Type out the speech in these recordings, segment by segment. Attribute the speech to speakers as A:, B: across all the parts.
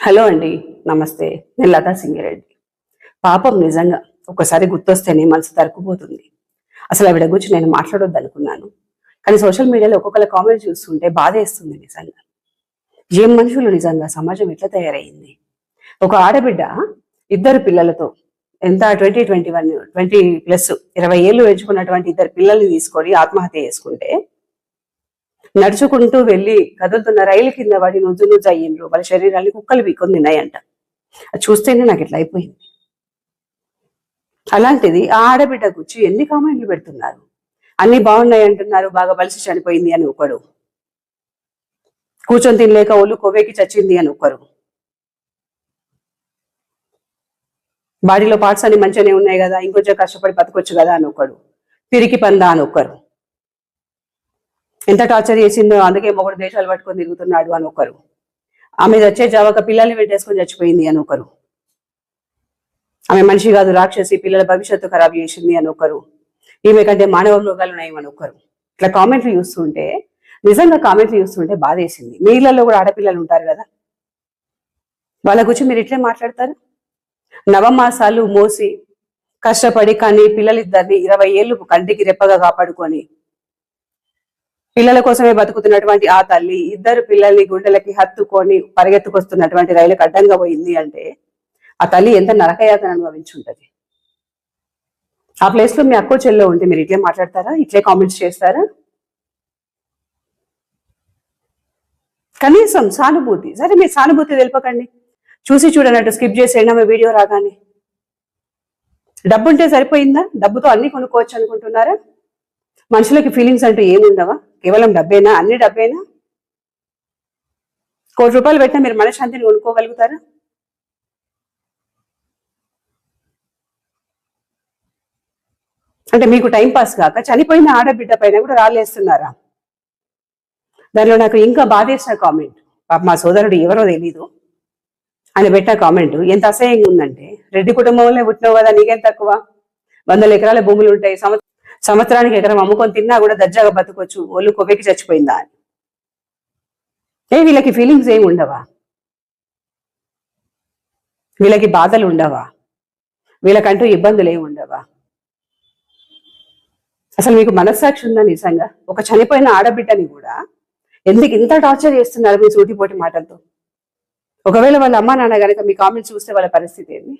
A: Hello అండి నమస్తే. నేను లతా సింగిరెడ్డి. పాపం నిజంగా ఒకసారి గుర్తొస్తేనే మనసు తరుకుపోతుంది అసలు ఆవిడ గురించి నేను మాట్లాడొద్దు అనుకున్నాను కానీ సోషల్ మీడియాలో ఒక్కొక్కల కామెంట్ చూస్తుంటే బాధ వేస్తుంది నిజంగా. ఏం మనుషులు నిజంగా? సమాజం ఎట్లా తయారైంది ఒక ఆడబిడ్డ ఇద్దరు పిల్లలతో ఎంత twenty twenty one twenty plus ఇరవై ఏళ్ళు ఎంచుకున్నటువంటి ఇద్దరు పిల్లల్ని తీసుకొని ఆత్మహత్య చేసుకుంటే నడుచుకుంటూ వెళ్ళి కదులుతున్న రైలు కింద పడి నుజ్జు నుజ్జు అయ్యిండ్రు వాళ్ళ శరీరాన్ని కుక్కలు పీకొని తిన్నాయంట. అది చూస్తేనే నాకు ఇట్లా అయిపోయింది. అలాంటిది ఆ ఆడబిడ్డ కూర్చి ఎన్ని కామెంట్లు పెడుతున్నారు? అన్ని బాగున్నాయి అంటున్నారు. బాగా బలిసి చనిపోయింది అని ఒకడు. కూర్చొని తినలేక ఒళ్ళు కొవ్వేకి చచ్చింది అని ఒకరు. బాడీలో పార్ట్స్ అన్ని మంచిగానే ఉన్నాయి కదా. ఇంకొంచెం కష్టపడి బతకొచ్చు కదా అని ఒకడు. పిరికి పందా అని ఒకరు. ఎంత టార్చర్ చేసిందో అందుకే మొగుడు దేశాలు పట్టుకొని తిరుగుతున్నాడు అని ఒకరు. ఆమె వచ్చే జావక పిల్లల్ని వెంటేసుకొని చచ్చిపోయింది అని ఒకరు. ఆమె మనిషి కాదు రాక్షసి పిల్లల భవిష్యత్తు ఖరాబ్ చేసింది అని ఒకరు. ఈమె కంటే మానవ మృగాలు ఉన్నాయి అని ఒకరు. ఇట్లా కామెంట్లు చూస్తుంటే నిజంగా కామెంట్లు చూస్తుంటే బాధేసింది. మీళ్ళల్లో కూడా ఆడపిల్లలు ఉంటారు కదా? వాళ్ళ గురించి మీరు ఇట్లే మాట్లాడతారు? నవమాసాలు మోసి కష్టపడి కానీ పిల్లలిద్దరిని ఇరవై ఏళ్ళు కంటికి రెప్పగా కాపాడుకొని పిల్లల కోసమే బతుకుతున్నటువంటి ఆ తల్లి ఇద్దరు పిల్లల్ని గుండెలకి హత్తుకొని పరిగెత్తుకొస్తున్నటువంటి రైలుకి అడ్డంగా పోయింది అంటే ఆ తల్లి ఎంత నరకయాతను అనుభవించుంటది. ఆ ప్లేస్లో మీ అక్కో చెల్లో ఉంటే మీరు ఇట్లే మాట్లాడతారా? ఇట్లే కామెంట్స్ చేస్తారా? కనీసం సానుభూతి. సరే మీ సానుభూతి తెలుపకండి. చూసి చూడనట్టు స్కిప్ చేసేయండి ఆమె వీడియో రాగానే. డబ్బు ఉంటే సరిపోయిందా? డబ్బుతో అన్ని కొనుక్కోవచ్చు అనుకుంటున్నారా? మనుషులకి ఫీలింగ్స్ అంటూ ఏముండవా కేవలం డబ్బేనా? అన్ని డబ్బేనా? కోటి రూపాయలు పెట్టినా మీరు మనశ్శాంతిని కొనుక్కోగలుగుతారా అంటే మీకు టైం పాస్ కాక చనిపోయిన ఆడబిడ్డ పైన కూడా రాలేస్తున్నారా దానిలో నాకు ఇంకా బాధేసిన కామెంట్ మా సోదరుడు ఎవరో తెలీదు. ఆయన పెట్టిన కామెంట్ ఎంత అసహ్యంగా ఉందంటే రెడ్డి కుటుంబంలో పుట్టినావు కదా నీకేం తక్కువ? వందల ఎకరాల భూములు ఉంటాయి సంవత్సరం సంవత్సరానికి ఎకరం అమ్ముకొని తిన్నా కూడా దర్జాగా బతకొచ్చు. ఒళ్ళు కొవ్వెక్కి చచ్చిపోయిందా అని. ఏ వీళ్ళకి ఫీలింగ్స్ ఏమి ఉండవా? వీళ్ళకి బాధలు ఉండవా? వీళ్ళకంటూ ఇబ్బందులు ఏమి ఉండవా? అసలు మీకు మనస్సాక్షి ఉందా నిజంగా? ఒక చనిపోయిన ఆడబిడ్డని కూడా ఎందుకు ఇంత టార్చర్ చేస్తున్నారు మీ సూటిపోటి మాటలతో? ఒకవేళ వాళ్ళ అమ్మా నాన్న కనుక మీ కామెంట్స్ చూస్తే వాళ్ళ పరిస్థితి ఏంటి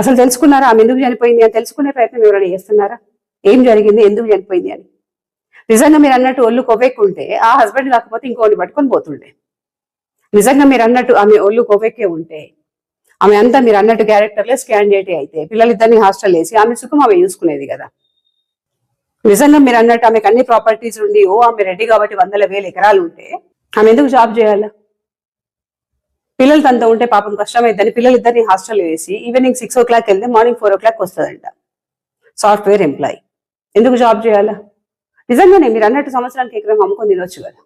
A: అసలు తెలుసుకున్నారా? ఆమె ఎందుకు చనిపోయింది అని తెలుసుకునే ప్రయత్నం ఎవరైనా చేస్తున్నారా? ఏం జరిగింది? ఎందుకు చనిపోయింది అని? నిజంగా మీరు అన్నట్టు ఒళ్ళు కొవ్వెక్కుంటే ఆ హస్బెండ్ కాకపోతే ఇంకోని పట్టుకొని పోతుండే. నిజంగా మీరు అన్నట్టు ఆమె ఒళ్ళు కొవ్వెక్కే ఉంటే ఆమె అంతా మీరు అన్నట్టు క్యారెక్టర్లెస్ క్యాండిడేట్ అయితే పిల్లలిద్దరిని హాస్టల్ వేసి ఆమె సుఖం ఆమె చూసుకునేది కదా. నిజంగా మీరు అన్నట్టు ఆమెకు అన్ని ప్రాపర్టీస్ ఉండి ఓ ఆమె రెడీ కాబట్టి వందల వేల ఎకరాలు ఉంటే ఆమె ఎందుకు జాబ్ చేయాలా? పిల్లలు తనతో ఉంటే పాపం కష్టమైందని పిల్లలిద్దరిని హాస్టల్ వేసి ఈవినింగ్ సిక్స్ ఓ క్లాక్ వెళ్తే మార్నింగ్ ఫోర్ ఓ క్లాక్ వస్తుందంట. Software employee. ఎందుకు జాబ్ చేయాలా? నిజంగానే మీరు అన్నట్టు సంవత్సరానికి ఎకరం అమ్ముకొని తినొచ్చు కదా.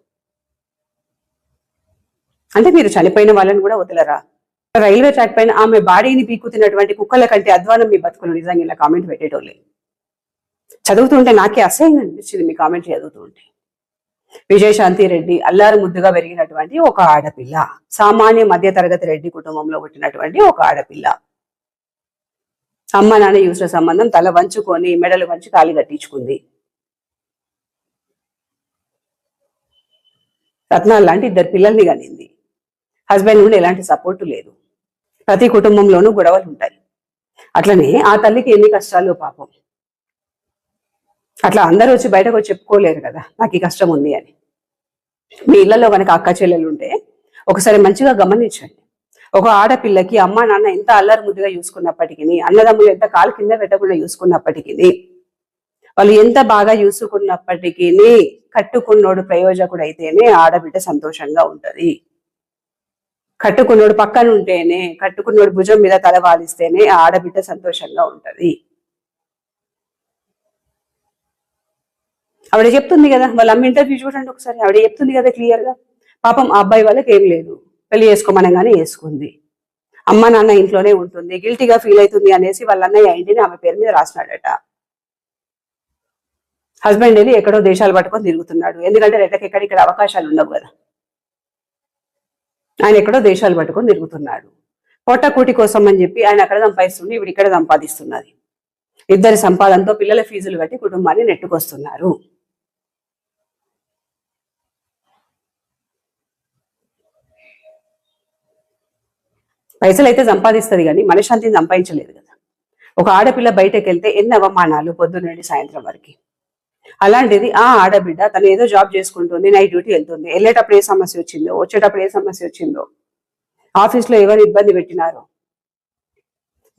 A: అంటే మీరు చనిపోయిన వాళ్ళని కూడా వదలరా? రైల్వే ట్రాక్ పైన ఆమె బాడీని పీకుతున్నటువంటి కుక్కల కంటే అధ్వానం మీ బతుకులు నిజంగా ఇలా కామెంట్ పెట్టేటోళ్ళే. చదువుతుంటే నాకే అసహ్యం అనిపించింది మీ కామెంట్ చదువుతుంటే విజయశాంతి రెడ్డి అల్లారు ముద్దుగా పెరిగినటువంటి ఒక ఆడపిల్ల. సామాన్య మధ్య తరగతి రెడ్డి కుటుంబంలో పుట్టినటువంటి ఒక ఆడపిల్ల. అమ్మ నాన్న యూసిన సంబంధం తల వంచుకొని మెడలు వంచి కాలి కట్టించుకుంది. రత్నాలు లాంటి ఇద్దరు పిల్లల్ని కనింది. హస్బెండ్ నుండి ఎలాంటి సపోర్టు లేదు. ప్రతి కుటుంబంలోనూ గొడవలు ఉంటాయి. అట్లనే ఆ తల్లికి ఎన్ని కష్టాలు పాపం. అట్లా అందరూ వచ్చి బయటకు వచ్చి చెప్పుకోలేరు కదా నాకు ఈ కష్టం ఉంది అని. మీ ఇళ్ళలో కనుక అక్క చెల్లెలు ఉంటే ఒకసారి మంచిగా గమనించండి. ఒక ఆడపిల్లకి అమ్మ నాన్న ఎంత అల్లరి ముద్దుగా చూసుకున్నప్పటికీ అన్నదమ్ములు ఎంత కాలు కింద పెట్టకుండా చూసుకున్నప్పటికీ వాళ్ళు ఎంత బాగా చూసుకున్నప్పటికీ కట్టుకున్నోడు ప్రయోజకుడు అయితేనే ఆడబిడ్డ సంతోషంగా ఉంటది. కట్టుకున్నోడు పక్కన ఉంటేనే కట్టుకున్నోడు భుజం మీద తల వాలిస్తేనే ఆడబిడ్డ సంతోషంగా ఉంటది. ఆవిడ చెప్తుంది కదా వాళ్ళ అమ్మ ఇంటర్వ్యూ చూడండి ఒకసారి. ఆవిడ చెప్తుంది కదా క్లియర్గా పాపం ఆ అబ్బాయి వాళ్ళకి ఏం లేదు. పెళ్ళి చేసుకోమనగానే వేసుకుంది అమ్మ నాన్న ఇంట్లోనే ఉంటుంది. గిల్టీగా ఫీల్ అవుతుంది అనేసి వాళ్ళ అన్నయ్య ఇంటిని ఆమె పేరు మీద రాసినాడట. హస్బెండ్ వెళ్ళి ఎక్కడో దేశాలు పట్టుకొని తిరుగుతున్నాడు. ఎందుకంటే రెడ్డకి ఎక్కడ ఇక్కడ అవకాశాలు ఉండవు కదా. ఆయన ఎక్కడో దేశాలు పట్టుకొని తిరుగుతున్నాడు. పొట్టకూటి కోసం అని చెప్పి ఆయన అక్కడ సంపాదిస్తుంది ఇప్పుడు ఇక్కడ సంపాదిస్తున్నది. ఇద్దరి సంపాదనతో పిల్లల ఫీజులు కట్టి కుటుంబాన్ని నెట్టుకొస్తున్నారు. పైసలు అయితే సంపాదిస్తుంది కానీ మనశ్శాంతిని సంపాదించలేదు కదా. ఒక ఆడపిల్ల బయటకు వెళ్తే ఎన్ని అవమానాలు పొద్దున్నండి సాయంత్రం వరకు. అలాంటిది ఆ ఆడబిడ్డ తను ఏదో జాబ్ చేసుకుంటుంది నైట్ డ్యూటీ వెళ్తుంది. వెళ్ళేటప్పుడు ఏ సమస్య వచ్చిందో వచ్చేటప్పుడు ఏ సమస్య వచ్చిందో ఆఫీస్లో ఎవరు ఇబ్బంది పెట్టినారో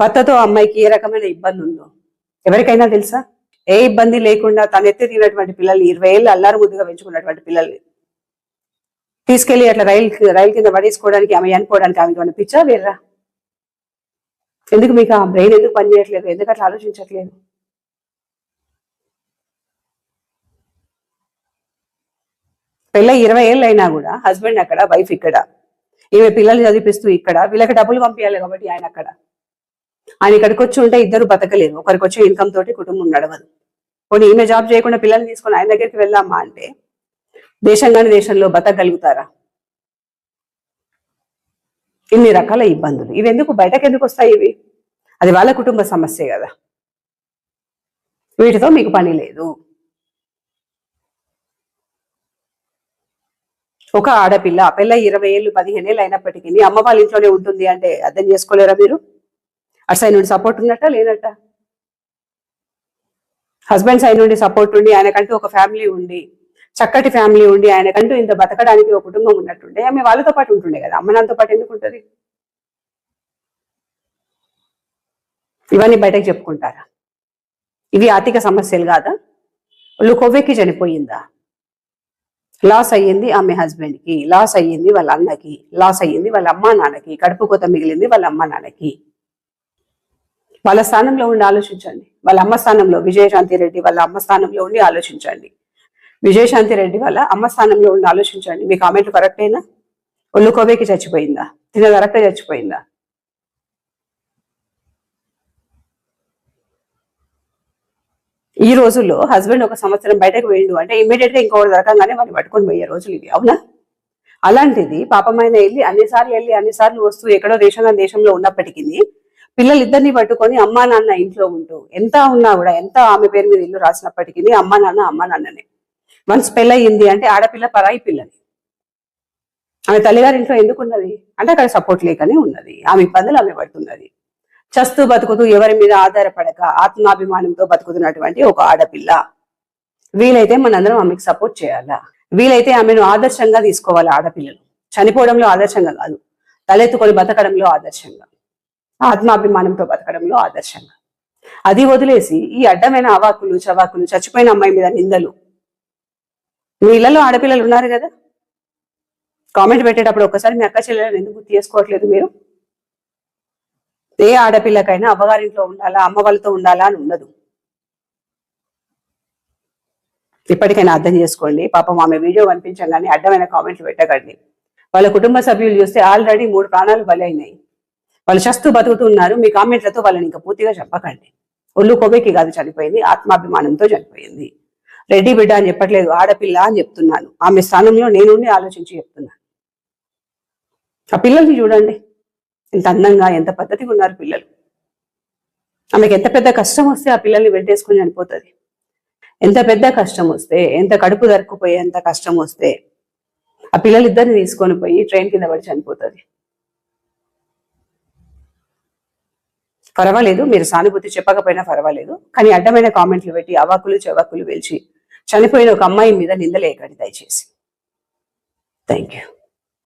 A: భర్తతో అమ్మాయికి ఏ రకమైన ఇబ్బంది ఉందో ఎవరికైనా తెలుసా? ఏ ఇబ్బంది లేకుండా తను ఎత్తి తినటువంటి పిల్లల్ని ఇరవై ఏళ్ళు అల్లారు ముద్దుగా పెంచుకున్నటువంటి పిల్లల్ని తీసుకెళ్ళి అట్లా రైలు రైలు కింద పడేసుకోవడానికి ఆమె అనుకోవడానికి ఆమె ఏమైనా పిచ్చా వేర్రా? ఎందుకు మీకు ఆ బ్రెయిన్ ఎందుకు పనిచేయట్లేదు ఎందుకు అట్లా ఆలోచించట్లేదు? పెళ్ళ ఇరవై ఏళ్ళు అయినా కూడా హస్బెండ్ అక్కడ వైఫ్ ఇక్కడ. ఈమె పిల్లలు చదివిపిస్తూ ఇక్కడ. వీళ్ళకి డబ్బులు పంపించాలి కాబట్టి ఆయన అక్కడ. ఆయన ఇక్కడికి వచ్చి ఉంటే ఇద్దరు బతకలేరు. ఒకరికి వచ్చే ఇన్కమ్ తోటి కుటుంబం నడవదు. పోనీ ఈమె జాబ్ చేయకుండా పిల్లల్ని తీసుకొని ఆయన దగ్గరికి వెళ్దామా అంటే దేశంగాని దేశంలో బతకగలుగుతారా? ఇన్ని రకాల ఇబ్బందులు. ఇవి ఎందుకు బయటకు ఎందుకు వస్తాయి ఇవి? అది వాళ్ళ కుటుంబ సమస్య కదా. వీటితో మీకు పని లేదు. ఒక ఆడపిల్ల పిల్ల ఇరవై ఏళ్ళు పదిహేను ఏళ్ళు అయినప్పటికీ అమ్మ వాళ్ళ ఇంట్లోనే ఉంటుంది అంటే అర్థం చేసుకోలేరా మీరు? అటు సైడ్ నుండి సపోర్ట్ ఉన్నట్ట లేనట్ట? హస్బెండ్ సైడ్ నుండి సపోర్ట్ ఉండి ఆయనకంటూ ఒక ఫ్యామిలీ ఉండి చక్కటి ఫ్యామిలీ ఉండి ఆయనకంటూ ఇంత బతకడానికి ఒక కుటుంబం ఉన్నట్టుండే. ఆమె వాళ్ళతో పాటు ఉంటుండే కదా. అమ్మ పాటు ఎందుకు ఉంటుంది? ఇవన్నీ బయటకు చెప్పుకుంటారా? ఇవి ఆర్థిక సమస్యలు కాదా? వాళ్ళు కొవ్వెక్కి చనిపోయిందా? లాస్ అయ్యింది ఆమె హస్బెండ్కి లాస్ అయ్యింది వాళ్ళ అన్నకి. లాస్ అయ్యింది వాళ్ళ అమ్మా నాన్నకి. కడుపు కోత మిగిలింది వాళ్ళ అమ్మా నాన్నకి. వాళ్ళ స్థానంలో ఉండి ఆలోచించండి. వాళ్ళ అమ్మ స్థానంలో విజయశాంతి రెడ్డి వాళ్ళ అమ్మ స్థానంలో ఉండి ఆలోచించండి. విజయశాంతి రెడ్డి వాళ్ళ అమ్మ స్థానంలో ఉండి ఆలోచించండి. మీ కామెంట్లు కరెక్టేనా ఒళ్ళు కోవేకి చచ్చిపోయిందా? తిన కరెక్టే చచ్చిపోయిందా? ఈ రోజుల్లో హస్బెండ్ ఒక సంవత్సరం బయటకు వెళ్ళిండు అంటే ఇమీడియట్గా ఇంకొకటి దొరకంగానే వాళ్ళు పట్టుకొని పోయే రోజులు ఇవి అవునా? అలాంటిది పాపమైన వెళ్ళి అన్నిసార్లు వెళ్ళి అన్నిసార్లు వస్తూ ఎక్కడో దేశంగా దేశంలో ఉన్నప్పటికీ పిల్లలు ఇద్దరిని పట్టుకొని అమ్మా నాన్న ఇంట్లో ఉంటూ ఎంత ఉన్నా కూడా ఎంత ఆమె పేరు మీద ఇల్లు రాసినప్పటికీ అమ్మా నాన్న అమ్మా నాన్ననే. వన్స్ పెళ్ళయింది అంటే ఆడపిల్ల పరాయి పిల్లని. ఆమె తల్లిగారి ఇంట్లో ఎందుకు ఉన్నది అంటే అక్కడ సపోర్ట్ లేకనే ఉన్నది. ఆమె ఇబ్బందులు ఆమె పడుతున్నది. చస్తూ బతుకుతూ ఎవరి మీద ఆధారపడక ఆత్మాభిమానంతో బతుకుతున్నటువంటి ఒక ఆడపిల్ల. వీలైతే మనందరం ఆమెకు సపోర్ట్ చేయాలా? వీలైతే ఆమెను ఆదర్శంగా తీసుకోవాలి ఆడపిల్లలు? చనిపోవడంలో ఆదర్శంగా కాదు. తలెత్తుకొని బతకడంలో ఆదర్శంగా. ఆత్మాభిమానంతో బతకడంలో ఆదర్శంగా. అది వదిలేసి ఈ అడ్డమైన అవాకులు చవాకులు చచ్చిపోయిన అమ్మాయి మీద నిందలు మీ ఇళ్ళలో ఆడపిల్లలు ఉన్నారు కదా? కామెంట్ పెట్టేటప్పుడు ఒక్కసారి మీ అక్క చెల్లెలను ఎందుకు గుర్తు చేసుకోవట్లేదు మీరు? ఏ ఆడపిల్లకైనా అవ్వగారింట్లో ఉండాలా అమ్మ వాళ్ళతో ఉండాలా అని ఉండదు. ఇప్పటికైనా అర్థం చేసుకోండి. పాపం ఆమె వీడియో కనిపించగానే అడ్డమైన కామెంట్లు పెట్టకండి. వాళ్ళ కుటుంబ సభ్యులు చూస్తే ఆల్రెడీ మూడు ప్రాణాలు బలైనాయి. వాళ్ళు చస్తూ బతుకుతున్నారు మీ కామెంట్లతో వాళ్ళని ఇంకా పూర్తిగా చెప్పకండి ఒళ్ళు కొవ్వెక్కి కాదు చనిపోయింది. ఆత్మాభిమానంతో చనిపోయింది. రెడ్డి బిడ్డ అని చెప్పట్లేదు ఆడపిల్ల అని చెప్తున్నాను. ఆమె స్థానంలో నేనుండి ఆలోచించి చెప్తున్నాను. ఆ పిల్లల్ని చూడండి. ఎంత అందంగా ఎంత పద్ధతిగా ఉన్నారు పిల్లలు. ఆమెకి ఎంత పెద్ద కష్టం వస్తే ఆ పిల్లల్ని వెంటేసుకుని చనిపోతుంది. ఎంత పెద్ద కష్టం వస్తే ఎంత కడుపు దరుక్కుపోయే ఎంత కష్టం వస్తే ఆ పిల్లలిద్దరిని తీసుకొని పోయి ట్రైన్ కింద పడి చనిపోతుంది. పర్వాలేదు మీరు సానుభూతి చెప్పకపోయినా పర్వాలేదు కానీ అడ్డమైన కామెంట్లు పెట్టి అవాకులు చెవాకులు వెలిచి చనిపోయిన ఒక అమ్మాయి మీద నిందలేయకండి దయచేసి. Thank you